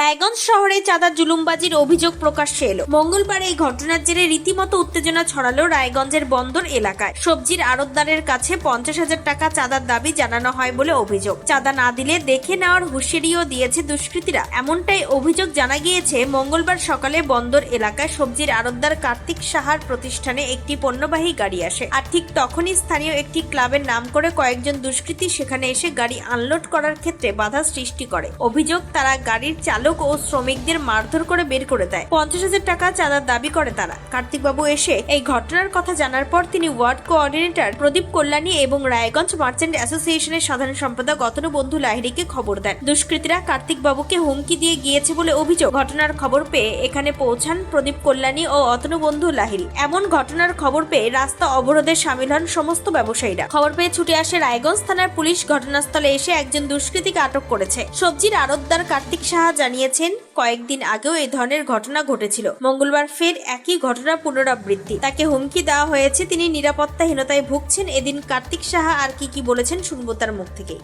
রায়গঞ্জ শহরে চাঁদা জুলুমবাজির অভিযোগ প্রকাশ্যে এলো। মঙ্গলবার এই ঘটনার জেরে রীতিমতো উত্তেজনা ছড়ালো রায়গঞ্জের বন্দর এলাকায়। সবজির আড়তদারের কাছে পঞ্চাশ হাজার টাকা চাঁদার দাবি জানানো হয় বলে অভিযোগ। চাঁদা না দিলে দেখে নেওয়ার হুঁশিয়ারিও দিয়েছে দুষ্কৃতীরা। এমনটাই অভিযোগ জানা গিয়েছে, মঙ্গলবার সকালে বন্দর এলাকায় সবজির আড়তদার কার্তিক সাহার প্রতিষ্ঠানে একটি পণ্যবাহী গাড়ি আসে। আর ঠিক তখনই স্থানীয় একটি ক্লাবের নাম করে কয়েকজন দুষ্কৃতী সেখানে এসে গাড়ি আনলোড করার ক্ষেত্রে বাধা সৃষ্টি করে। অভিযোগ, তারা গাড়ির চালক ও শ্রমিকদের মারধর করে বের করে দেয়। পঞ্চাশ হাজার টাকা চাঁদার দাবি করে তারা। কার্তিকবাবু এসে এই ঘটনার কথা জানার পর তিনি ওয়ার্ড কোঅর্ডিনেটর প্রদীপ কল্যাণী এবং রায়গঞ্জ মার্চেন্ট অ্যাসোসিয়েশনের সাধারণ সম্পাদক অতনু বন্ধু লাহিড়িকে খবর দেন। দুষ্কৃতীরা কার্তিক বাবুকে হুমকি দিয়ে গিয়েছে বলে অভিযোগ। ঘটনার খবর পেয়ে এখানে পৌঁছান প্রদীপ কল্যাণী ও অতনু বন্ধু লাহিড়ি। এমন ঘটনার খবর পেয়ে রাস্তা অবরোধে সামিল হন সমস্ত ব্যবসায়ীরা। খবর পেয়ে ছুটে আসে রায়গঞ্জ থানার পুলিশ। ঘটনাস্থলে এসে একজন দুষ্কৃতীকে আটক করেছে। সবজির আড়তদার কার্তিক সাহা জানিয়েছেন কয়েকদিন আগেও এই ধরনের ঘটনা ঘটেছিল। মঙ্গলবার ফের একই ঘটনা পুনরাবৃত্তি। তাকে হুমকি দেওয়া হয়েছে তিনি নিরাপত্তাহীনতায় ভুগছেন। এদিন কার্তিক সাহা আর কি কি বলেছেন শুনব তার মুখ থেকেই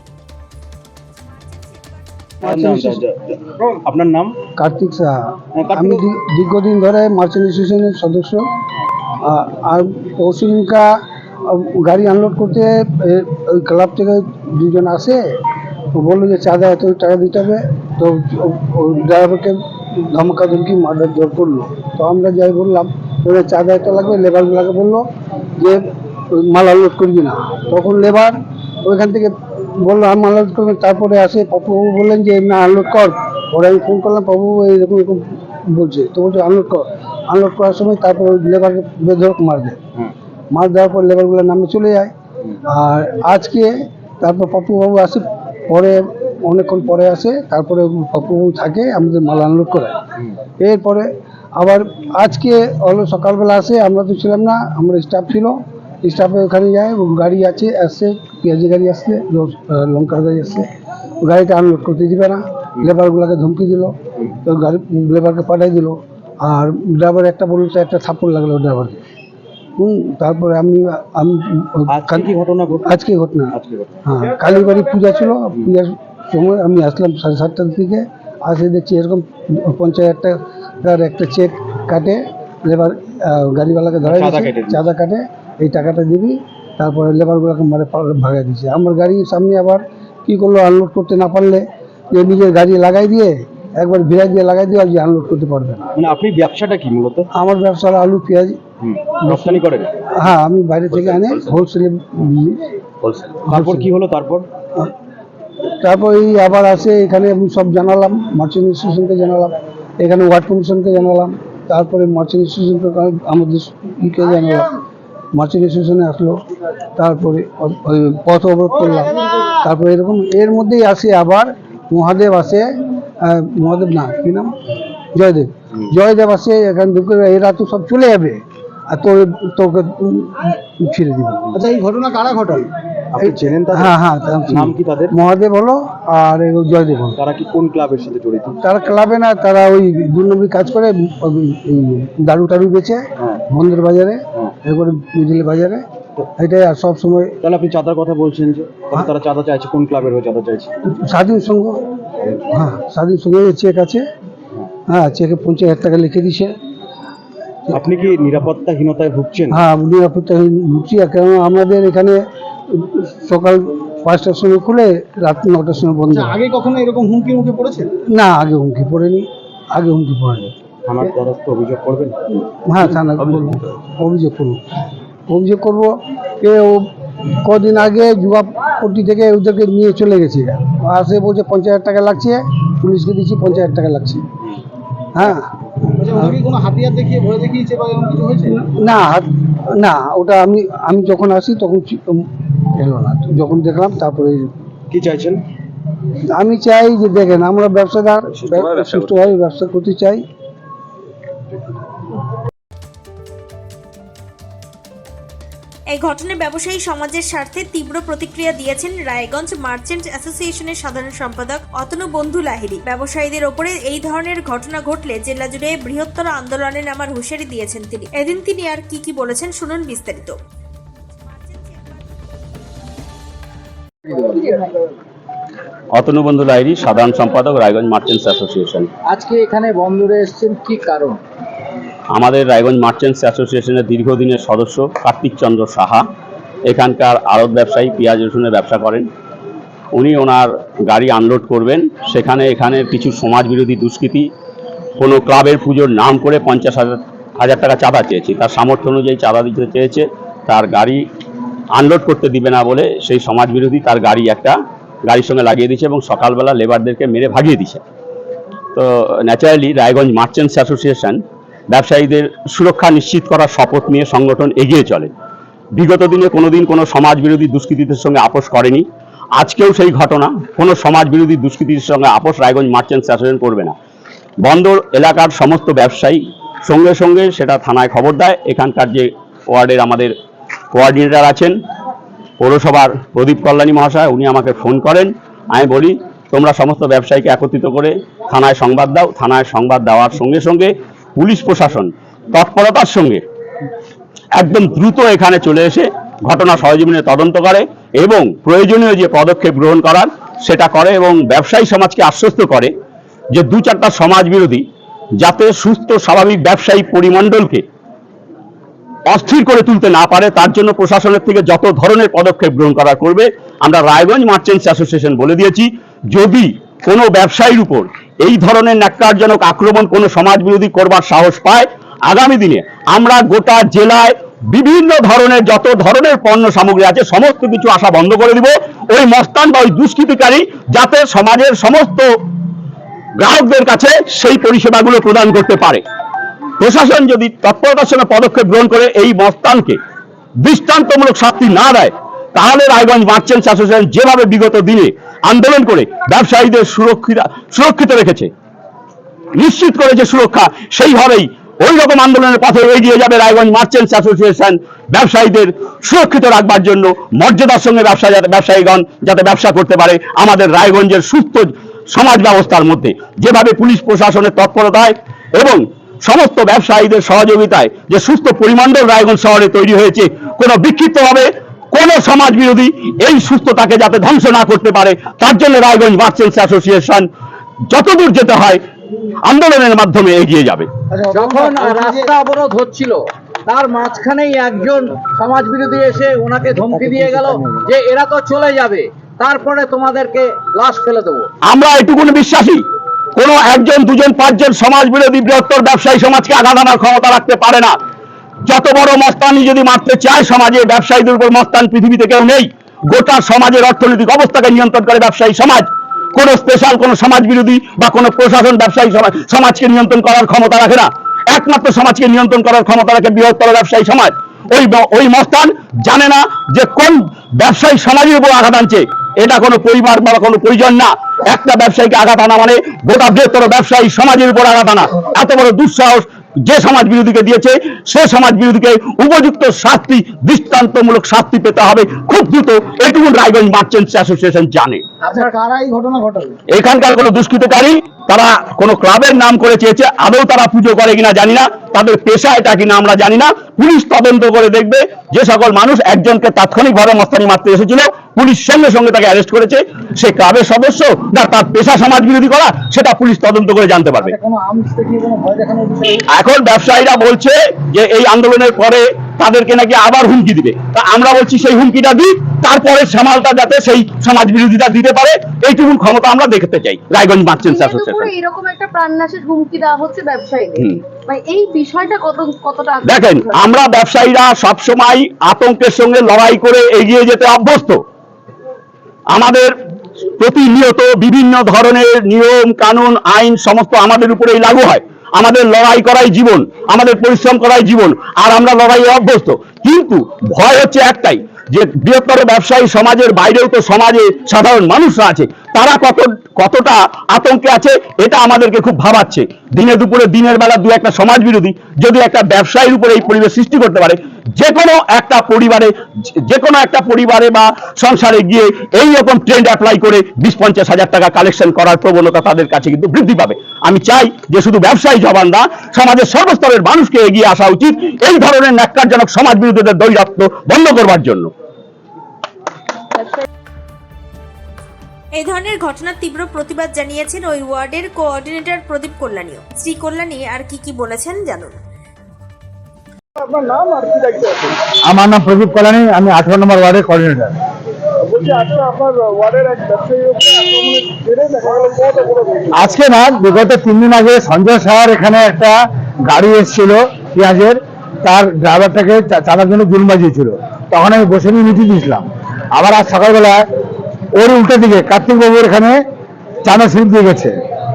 যা। আপনার নাম? কার্তিক সাহা। হ্যাঁ, আমি দীর্ঘদিন ধরে মার্চেন্ট অ্যাসোসিয়েশনের সদস্য। আর পরশু গাড়ি আনলোড করতে ওই ক্লাব থেকে দুজন আসে। তো বলল যে চাঁদা এত টাকা দিতে হবে তো ড্রাইভারকে ধমকা ধমকি মার্ডার জোর করল। তো আমরা যাই বললাম বলে চাঁদা এত লাগবে লেবারগুলোকে বলল যে মাল আনলোড করবি না। তখন লেবার ওইখান থেকে বলল আমি আনলোড করবেন তারপরে আসে পপুবাবু বললেন যে না আনলোড কর। পরে আমি ফোন করলাম পপুবাবু এইরকম এরকম বলছে। তো বলছে আনলোড কর। আনলোড করার সময় তারপর ওই লেবারকে বেধরক মার দেয়। মার দেওয়ার পর লেবারগুলো নামে চলে যায়। আর আজকে তারপর পপুবাবু আসে পরে অনেকক্ষণ পরে আসে, তারপরে পপুবাবু থাকে, আমাদের মাল আনলোড করে। এরপরে আবার আজকে হলো সকালবেলা আসে, আমরা তো ছিলাম না, আমরা স্টাফ ছিল। স্টাফে ওখানে যায় গাড়ি আছে, আসছে পেঁয়াজি গাড়ি আসছে লঙ্কার গাড়ি আসছে। গাড়িটা আনলোড করতে দিবে না, লেবারগুলোকে ধমকি দিল গাড়ি, লেবারকে পাঠাই দিল। আর ড্রাইভার একটা বলল তো একটা থাপ্পড় লাগল ড্রাইভারকে তারপরে আমি আজকে ঘটনা আজকে ঘটনা। হ্যাঁ কালীবাড়ি পূজা ছিল পূজার সময় আমি আসলাম সাড়ে সাতটার দিকে আসে দেখছি এরকম পঞ্চাশ টাকার একটা চেক কাটে লেবার গাড়িওয়ালাকে ধরা চাঁদা কেটে এই টাকাটা দিবি তারপরে লেবারগুলোকে মারে ভাগাই দিয়েছে। আমার গাড়ির সামনে আবার কি করল আনলোড করতে না পারলে যে নিজের গাড়ি লাগাই দিয়ে একবার ভিড়াই দিয়ে লাগাই দিয়ে আর যে আনলোড করতে পারবে না। মানে আপনি ব্যবসাটা কি মূলত? আমার ব্যবসা আলু পেঁয়াজ রপ্তানি করেন হ্যাঁ আমি বাইরে থেকে আনে হোলসেলে তারপর কি হলো তারপর? তারপর এই আবার আসে এখানে আমি সব জানালাম মার্চেন্ট স্টেশনকে জানালাম এখানে ওয়ার্ড কমিশনকে জানালাম তারপরে মার্চেন্ট স্টেশনকে আমাদের ইকে জানালাম মার্চেন্ট স্টেশনে আসলো তারপরে পথ অবরোধ করলাম তারপরে এরকম এর মধ্যেই আসে আবার মহাদেব আসে মহাদেব না কি নাম? জয়দেব। জয়দেব আসে এখান থেকে এরা তো সব চলে যাবে। আর তোর তোকে ছেড়ে দিবে। আচ্ছা এই ঘটনা কারা ঘটায় আপনি চেনেন তাদের? হ্যাঁ হ্যাঁ নাম কি তাদের? মহাদেব হলো আর জয়দেব হলো তারা কি কোন ক্লাবের সাথে জড়িত? তারা ক্লাবে না তারা ওই দু নম্বরী কাজ করে ওই এই দারু টারু বেচে হ্যাঁ। বাজারে হ্যাঁ। এরপরে মিডিল বাজারে। এটাই আর সব সময় তাহলে আপনি চাঁদার কথা বলছেন যে তারা চাঁদা চাইছে কোন ক্লাবের হয়ে চাঁদা চাইছে? স্বাধীন সংঘ। হ্যাঁ। স্বাধীন সংঘে চেক আছে। হ্যাঁ চেকে পঞ্চাশ হাজার টাকা লিখে দিছে। আপনি কি নিরাপত্তাহীনতায় ভুগছেন? হ্যাঁ নিরাপত্তা ঢুকছি আর কেন আমাদের এখানে সকাল পাঁচটার সময় খুলে রাত নটার সময় বন্ধ। আচ্ছা আগে কখনো এরকম হুমকি মুখে পড়েছে? না আগে হুমকি পড়েনি। আগে হুমকি পড়েনি। থানার দ্বারস্থ অভিযোগ করবেন? হ্যাঁ থানা অভিযোগ করব। অভিযোগ করব। এ ও কদিন আগে যুগাপট্টি থেকে ওদেরকে নিয়ে চলে গেছে। আসে বলছে পঞ্চাশ হাজার টাকা লাগছে। পুলিশকে দিচ্ছি পঞ্চাশ হাজার টাকা লাগছে। হ্যাঁ আচ্ছা না না ওটা আমি আমি যখন আসি তখন এলো না। যখন দেখলাম তারপরে কি চাইছেন? আমি চাই যে দেখেন আমরা ব্যবসাদার সুস্থভাবে ব্যবসা করতে চাই। এই ঘটনায় ব্যবসায়ী সমাজের স্বার্থে তীব্র প্রতিক্রিয়া দিয়েছেন রায়গঞ্জ মার্চেন্ট অ্যাসোসিয়েশনের সাধারণ সম্পাদক অতনু বন্ধু লাহিড়ি। ব্যবসায়ীদের ওপরে এই ধরনের ঘটনা ঘটলে জেলা জুড়ে বৃহত্তর আন্দোলনে নামার হুঁশিয়ারি দিয়েছেন তিনি। এদিন তিনি আর কি কি বলেছেন শুনুন বিস্তারিত। অতনু বন্ধু লাইরি সাধারণ সম্পাদক রায়গঞ্জ মার্চেন্টস অ্যাসোসিয়েশন। আজকে এখানে বন্দরে এসেছেন কি কারণ? আমাদের রায়গঞ্জ মার্চেন্টস অ্যাসোসিয়েশনের দীর্ঘদিনের সদস্য কার্তিক চন্দ্র সাহা। এখানকার আড়ত ব্যবসায়ী পেঁয়াজ রসুনের ব্যবসা করেন। উনি ওনার গাড়ি আনলোড করবেন। সেখানে এখানের কিছু সমাজবিরোধী দুষ্কৃতী। কোনো ক্লাবের পুজোর নাম করে পঞ্চাশ হাজার হাজার টাকা চাঁদা চেয়েছে। তার সামর্থ্য অনুযায়ী চাঁদা দিতে চেয়েছে। তার গাড়ি আনলোড করতে দিবে না বলে সেই সমাজবিরোধী তার গাড়ি একটা গাড়ির সঙ্গে লাগিয়ে দিয়েছে এবং সকালবেলা লেবারদেরকে মেরে ভাগিয়ে দিছে তো ন্যাচারালি রায়গঞ্জ মার্চেন্টস অ্যাসোসিয়েশন ব্যবসায়ীদের সুরক্ষা নিশ্চিত করার শপথ নিয়ে সংগঠন এগিয়ে চলে। বিগত দিনে কোনোদিন কোনো সমাজ বিরোধী দুষ্কৃতীদের সঙ্গে আপোষ করেনি। আজকেও সেই ঘটনা। কোনো সমাজ বিরোধী সঙ্গে আপোষ রায়গঞ্জ মার্চেন্টস অ্যাসোসিয়েশন করবে না। বন্দর এলাকার সমস্ত ব্যবসায়ী সঙ্গে সঙ্গে সেটা থানায় খবর দেয়। এখানকার যে ওয়ার্ডের আমাদের কোঅর্ডিনেটর আছেন পৌরসভার প্রদীপ কল্যাণী মহাশয়, উনি আমাকে ফোন করেন। আমি বলি, তোমরা সমস্ত ব্যবসায়ীকে একত্রিত করে থানায় সংবাদ দাও। থানায় সংবাদ দেওয়ার সঙ্গে সঙ্গে পুলিশ প্রশাসন তৎপরতার সঙ্গে একদম দ্রুত এখানে চলে এসে ঘটনা সহজীবনে তদন্ত করে এবং প্রয়োজনীয় যে পদক্ষেপ গ্রহণ করার সেটা করে এবং ব্যবসায়ী সমাজকে আশ্বস্ত করে যে দু চারটা সমাজ বিরোধী যাতে সুস্থ, স্বাভাবিক ব্যবসায়ী পরিমণ্ডলকে অস্থির করে তুলতে না পারে, তার জন্য প্রশাসনের থেকে যত ধরনের পদক্ষেপ গ্রহণ করা করবে, আমরা রায়গঞ্জ মার্চেন্টস অ্যাসোসিয়েশন বলে দিয়েছি, যদি কোনো ব্যবসায়ীর উপর এই ধরনের ন্যাক্কারজনক আক্রমণ কোনো সমাজ বিরোধী করবার সাহস পায়। আগামী দিনে আমরা গোটা জেলায় বিভিন্ন ধরনের যত ধরনের পণ্য সামগ্রী আছে, সমস্ত কিছু আসা বন্ধ করে দিব। ওই মস্তান বা ওই দুষ্কৃতিকারী যাতে সমাজের সমস্ত গ্রাহকদের কাছে সেই পরিষেবাগুলো প্রদান করতে পারে। প্রশাসন যদি তৎপরতার সঙ্গে পদক্ষেপ গ্রহণ করে এই মস্তানকে দৃষ্টান্তমূলক শাস্তি না দেয়, তাহলে রায়গঞ্জ মার্চেন্টস অ্যাসোসিয়েশন যেভাবে বিগত দিনে আন্দোলন করে ব্যবসায়ীদের সুরক্ষিত সুরক্ষিত রেখেছে। নিশ্চিত করেছে সুরক্ষা সেইভাবেই ওই রকম আন্দোলনের পথে এগিয়ে যাবে রায়গঞ্জ মার্চেন্টস অ্যাসোসিয়েশন ব্যবসায়ীদের সুরক্ষিত রাখবার জন্য, মর্যাদার সঙ্গে ব্যবসা যাতে, ব্যবসায়ীগণ যাতে ব্যবসা করতে পারে আমাদের রায়গঞ্জের সুস্থ সমাজ ব্যবস্থার মধ্যে। যেভাবে পুলিশ প্রশাসনের তৎপরতায় এবং সমস্ত ব্যবসায়ীদের সহযোগিতায় যে সুস্থ পরিমণ্ডল রায়গঞ্জ শহরে তৈরি হয়েছে, কোনো বিক্ষিপ্তভাবে কোন সমাজ বিরোধী এই সুস্থতাকে যাতে ধ্বংস না করতে পারে তার জন্য রায়গঞ্জ মার্চেন্টস অ্যাসোসিয়েশন যতদূর যেতে হয় আন্দোলনের মাধ্যমে এগিয়ে যাবে। যখন রাস্তা অবরোধ হচ্ছিল তার মাঝখানেই একজন সমাজ বিরোধী এসে ওনাকে ধমকি দিয়ে গেল যে এরা তো চলে যাবে তারপরে তোমাদেরকে লাশ ফেলে দেবো। আমরা এটুকুন বিশ্বাসী কোন একজন দুজন পাঁচজন সমাজ বিরোধী বৃহত্তর ব্যবসায়ী সমাজকে আঘাত আনার ক্ষমতা রাখতে পারে না। যত বড় মস্তানি যদি মারতে চায় সমাজে, ব্যবসায়ীদের উপর মস্তান পৃথিবীতে কেউ নেই। গোটা সমাজের অর্থনৈতিক অবস্থাকে নিয়ন্ত্রণ করে ব্যবসায়ী সমাজ। কোন স্পেশাল কোন সমাজ বিরোধী বা কোন প্রশাসন ব্যবসায়ী সমাজ সমাজকে নিয়ন্ত্রণ করার ক্ষমতা রাখে না। একমাত্র সমাজকে নিয়ন্ত্রণ করার ক্ষমতা রাখে বৃহত্তর ব্যবসায়ী সমাজ। ওই ওই মস্তান জানে না যে কোন ব্যবসায়ী সমাজের উপর আঘাত আনছে। এটা কোনো পরিবার বা কোনো প্রয়োজন না। একটা ব্যবসায়ীকে আঘাত আনা মানে গোটা বৃহত্তর ব্যবসায়ী সমাজের উপর আঘাত আনা। এত বড় দুঃসাহস যে সমাজ বিরোধীকে দিয়েছে সে সমাজ বিরোধীকে উপযুক্ত শাস্তি দৃষ্টান্তমূলক শাস্তি পেতে হবে। খুব দ্রুত এটুকু রায়গঞ্জ মার্চেন্টস অ্যাসোসিয়েশন জানে। এখানকার কোনো দুষ্কৃতকারী তারা কোনো ক্লাবের নাম করে চেয়েছে আদৌ তারা পুজো করে কিনা জানি না তাদের পেশা এটা কিনা আমরা জানি না। পুলিশ তদন্ত করে দেখবে যে সকল মানুষ একজনকে তাৎক্ষণিকভাবে মস্তানি মারতে এসেছিল পুলিশ সঙ্গে সঙ্গে তাকে অ্যারেস্ট করেছে। সে ক্লাবের সদস্য না তার পেশা সমাজ বিরোধী করা সেটা পুলিশ তদন্ত করে জানতে পারবে। বিষয়? এখন ব্যবসায়ীরা বলছে যে এই আন্দোলনের পরে তাদেরকে নাকি আবার হুমকি দিবে। তা আমরা বলছি সেই হুমকিটা দিই তারপরে সামালটা যাতে সেই সমাজ বিরোধীরা দিতে পারে এইটুকু ক্ষমতা আমরা দেখতে চাই। রায়গঞ্জ মার্চেন্টস অ্যাসোসিয়েশন এরকম একটা প্রাণনাশের হুমকি দেওয়া হচ্ছে ব্যবসায়ীদের। মানে এই বিষয়টা কত কতটা দেখেন আমরা ব্যবসায়ীরা সবসময় আতঙ্কের সঙ্গে লড়াই করে এগিয়ে যেতে অভ্যস্ত। আমাদের প্রতিনিয়ত বিভিন্ন ধরনের নিয়ম কানুন আইন সমস্ত আমাদের উপরেই লাগু হয়। আমাদের লড়াই করাই জীবন, আমাদের পরিশ্রম করাই জীবন, আর আমরা লড়াইয়ে অভ্যস্ত। কিন্তু ভয় হচ্ছে একটাই, যে বৃহত্তর ব্যবসায়ী সমাজের বাইরেও তো সমাজে সাধারণ মানুষরা আছে তারা কত, কতটা আতঙ্কে আছে, এটা আমাদেরকে খুব ভাবাচ্ছে। দিনে দুপুরে, দিনের বেলা দু একটা সমাজ বিরোধী, যদি একটা ব্যবসায়ীর উপরে এই পরিবেশ সৃষ্টি করতে পারে যে কোনো একটা পরিবারে যে- যে কোনো একটা পরিবারে বা সংসারে গিয়ে এই রকম ট্রেন্ড অ্যাপ্লাই করে বিশ, পঞ্চাশ হাজার টাকা কালেকশন করার প্রবণতা তাদের কাছে কিন্তু বৃদ্ধি পাবে। আমি চাই যে শুধু ব্যবসায়ী জবান না, সমাজের সর্বস্তরের মানুষকে এগিয়ে আসা উচিত, এই ধরনের ন্যাক্কারজনক সমাজ বিরোধীদের দৈরাত্ম বন্ধ করবার জন্য। এই ধরনের ঘটনার তীব্র প্রতিবাদ জানিয়েছেন ওই ওয়ার্ডের কোঅর্ডিনেটর প্রদীপ কল্যাণীও শ্রী কল্যাণী আর কি কি বলেছেন জানুন। আমার নাম প্রদীপ কলানি আমি আঠারো নম্বর ওয়ার্ডের কোঅর্ডিনেটর। আজকে না বিগত তিন দিন আগে সঞ্জয় সাহার এখানে একটা গাড়ি এসেছিল পেঁয়াজের তার ড্রাইভারটাকে চা- চাঁদার জন্য জুল বাজিয়েছিল। তখন আমি বসে নিয়ে মিটিং দিয়েছিলাম। আবার আজ সকালবেলায় ওর উল্টো দিকে, কার্তিক বাবুর এখানে চাঁদা স্লিপ দিয়ে গেছে।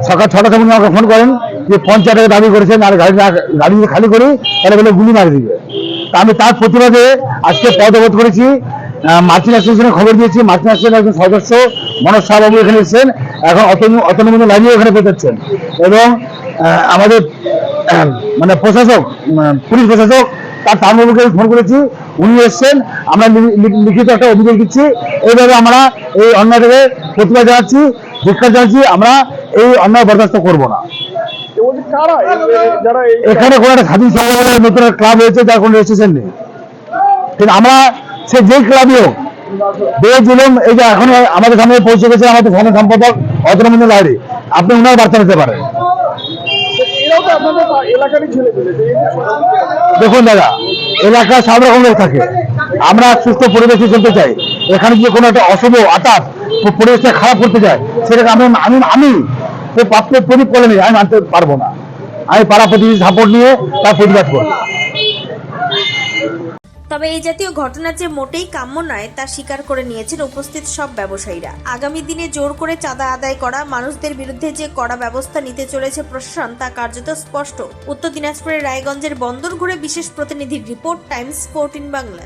সকাল ছটা থেকে আমাকে ফোন করেন যে পঞ্চায়েত দাবি করেছেন আর গাড়ি গাড়ি যদি খালি করি, তাহলে বলে গুলি মারি দিবে। তা আমি তার প্রতিবাদে আজকে পদ অবরোধ করেছি। মার্চিন অ্যাসোসিয়েশনে খবর দিয়েছি। মার্চিন অ্যাসোসিয়েশনের একজন সদস্য মনোজ শাহবাবু এখানে এসেছেন। এখন অতনুমোদন লাইনিও এখানে পেতেছেন এবং আমাদের মানে প্রশাসক পুলিশ প্রশাসক তার তারবাবুকে আমি ফোন করেছি, উনি এসছেন, আমরা লিখিত একটা অভিযোগ দিচ্ছি। এইভাবে আমরা এই অন্যায়টাকে প্রতিবাদ জানাচ্ছি ধিক্ষার জানাচ্ছি, আমরা এই অন্যায় বরদাস্ত করব না। এখানে কোনো একটা স্বাধীন সংগঠনের নতুন ক্লাব হয়েছে যার কোনো রেজিস্ট্রেশন নেই। কিন্তু আমরা সে যেই ক্লাবই হোক বেশ এই যে এখন আমাদের সামনে পৌঁছে গেছে আমাদের সাধারণ সম্পাদক অতরমন্দ লাইরি আপনি উনার বার্তা নিতে পারেন। দেখুন দাদা, এলাকা সব রকমের থাকে। আমরা সুস্থ পরিবেশে চলতে চাই। এখানে যে কোনো একটা অশুভ আতাপ পরিবেশে পরিবেশটা খারাপ করতে চায় সেটাকে আমি আমি আমি সে প্রাপ্ত প্রদীপ নিই, আমি মানতে পারব না। আমি পাড়া প্রতিনিধি সাপোর্ট নিয়ে তার প্রতিবাদ করব। তবে এই জাতীয় ঘটনা যে মোটেই কাম্য নয়, তা স্বীকার করে নিয়েছেন উপস্থিত সব ব্যবসায়ীরা। আগামী দিনে জোর করে চাঁদা আদায় করা, মানুষদের বিরুদ্ধে যে কড়া ব্যবস্থা নিতে চলেছে প্রশাসন, তা কার্যত স্পষ্ট। উত্তর দিনাজপুরের রায়গঞ্জের বন্দর ঘুরে বিশেষ প্রতিনিধির রিপোর্ট, টাইমস ফোরটিন বাংলা।